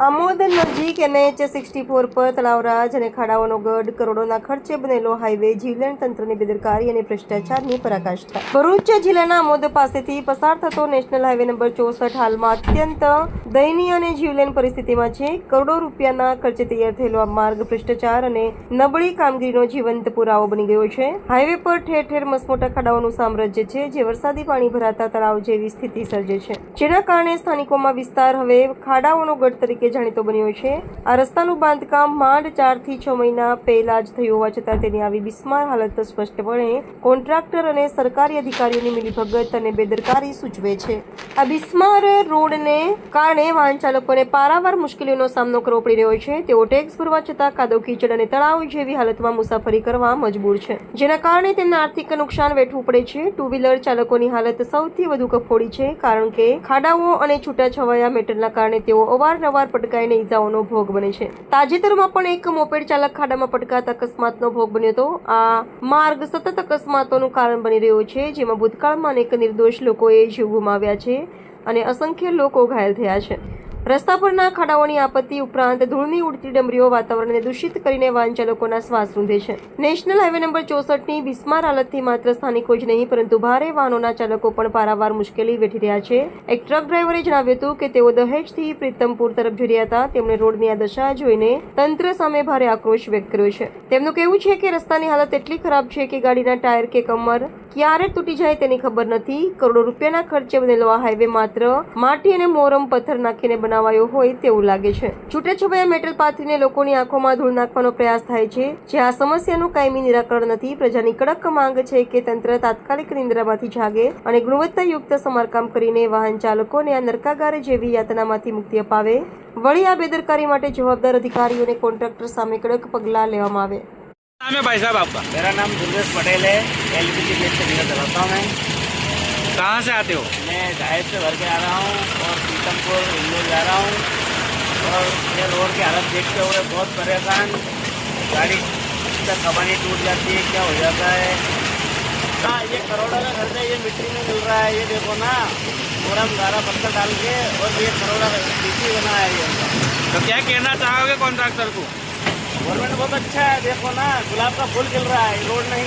આમોદ નજીક NH sixty four પર તળાવરાજ અને ખાડાઓનો ગઢ, કરોડોના ખર્ચે બનેલો હાઈવે જીવલેણ તંત્રની બેદરકારી અને ભ્રષ્ટાચારની પરાકાષ્ઠા. ભરૂચ જિલ્લાના આમોદ પાસેથી પસાર થતો નેશનલ હાઈવે નંબર ચોસઠ હાલમાં અત્યંત દયનીય અને જીવલેણ પરિસ્થિતિમાં છે. કરોડો રૂપિયાના ખર્ચે તૈયાર થયેલો આ માર્ગ ભ્રષ્ટાચાર અને નબળી કામગીરીનો જીવંત પુરાવો બની ગયો છે. હાઈવે પર ઠેર ઠેર મસમોટા ખાડાઓનું સામ્રાજ્ય છે જે વરસાદી પાણી ભરાતા તળાવ જેવી સ્થિતિ સર્જે છે. જેના કારણે સ્થાનિકોમાં વિસ્તાર હવે ખાડાઓનો ગઢ તરીકે જાણીતો બન્યો છે. આ રસ્તાનું બાંધકામ માંડ ચારથી છ મહિના પહેલા જ થયું હોવા છતાં તેની આવી બિસ્માર હાલત સ્પષ્ટપણે કોન્ટ્રાક્ટર અને સરકારી અધિકારીઓની મિલીભગત અને બેદરકારી સૂચવે છે. આ બિસ્માર રોડને કારણે વાહન ચાલકોને પારાવાર મુશ્કેલીઓનો સામનો કરવો પડી રહ્યો છે. તેઓ ટેક્સ ભરવા છતાં કાદવ કીચડ અને તળાવ જેવી હાલતમાં મુસાફરી કરવા મજબૂર છે. જેના કારણે તેમને આર્થિક નુકસાન વેઠવું પડે છે. ટુ વ્હીલર ચાલકોની હાલત સૌથી વધુ કફોડી છે, કારણ કે ખાડાઓ અને છૂટાછવાયા મેટલના કારણે તેઓ અવારનવાર પટકાઈને ઈજાઓનો ભોગ બને છે. તાજેતરમાં પણ એક મોપેડ ચાલક ખાડામાં પટકાતા અકસ્માતનો ભોગ બન્યો હતો. આ માર્ગ સતત અકસ્માતોનું કારણ બની રહ્યો છે, જેમાં ભૂતકાળમાં અનેક નિર્દોષ લોકોએ જીવ ગુમાવ્યા છે અને અસંખ્ય લોકો ઘાયલ થયા છે. રસ્તા પરના ખાડાઓની આપત્તિ ઉપરાંત ધૂળની ઉડતી ડમરીઓ વાતાવરણને દૂષિત કરીને વાહન ચાલકોના શ્વાસ રૂંધે છે. નેશનલ હાઈવે નંબર ચોસઠની બિસ્માર હાલતથી માત્ર સ્થાનિકો જ નહીં, પરંતુ ભારે વાહનોના ચાલકો પણ પારાવાર મુશ્કેલી વેઠી રહ્યા છે. એક ટ્રક ડ્રાઈવરે જણાવ્યું હતું કે તેઓ દહેજથી પ્રીતમપુર તરફ જઈ રહ્યા હતા. તેમણે રોડની આ દશા જોઈને તંત્ર સામે ભારે આક્રોશ વ્યક્ત કર્યો છે. તેમનું કહેવું છે કે રસ્તાની હાલત એટલી ખરાબ છે કે ગાડીના ટાયર કે કમર ક્યારે તૂટી જાય તેની ખબર નથી. કરોડો રૂપિયાના ખર્ચે બનેલો આ હાઈવે માત્ર માટી અને મોરમ પથ્થર નાખીને બનાવાયો હોય તેવું લાગે છે છૂટાછવાયા મેટલ પાથરીને લોકોની આંખોમાં ધૂળ નાખવાનો પ્રયાસ થાય છે જે આ સમસ્યાનું કાયમી નિરાકરણ નથી પ્રજાની કડક માંગ છે કે તંત્ર તાત્કાલિક નિંદ્રામાંથી જાગે અને ગુણવત્તાયુક્ત સમારકામ કરીને વાહન ચાલકોને આ નરકાગાર જેવી યાતનામાંથી મુક્તિ અપાવે વળી આ બેદરકારી માટે જવાબદાર અધિકારીઓ અને કોન્ટ્રાક્ટર સામે કડક પગલાં લેવામાં આવે नाम है भाई साहब आपका मेरा नाम दुर्गेश पटेल है एल पी जी गेट से निकल चलाता हूँ मैं कहाँ से आते हो मैं जाहिर से भर के आ रहा हूँ और पीतमपुर इंदौर जा रहा हूँ। और ये रोड की हालत देखते हुए बहुत परेशान। गाड़ी का कबानी टूट जाती है क्या हो जाता है? हाँ ये करोड़ा का खर्चा ये मिट्टी में मिल रहा है ये देखो ना। पूरा गारा पत्थर डाल के और ये करोड़ा का डीसी बना है ये। तो क्या कहना चाहोगे कॉन्ट्रैक्टर को? गवर्नमेंट बहुत अच्छा है देखो ना गुलाब का फूल खिल रहा है रोड नहीं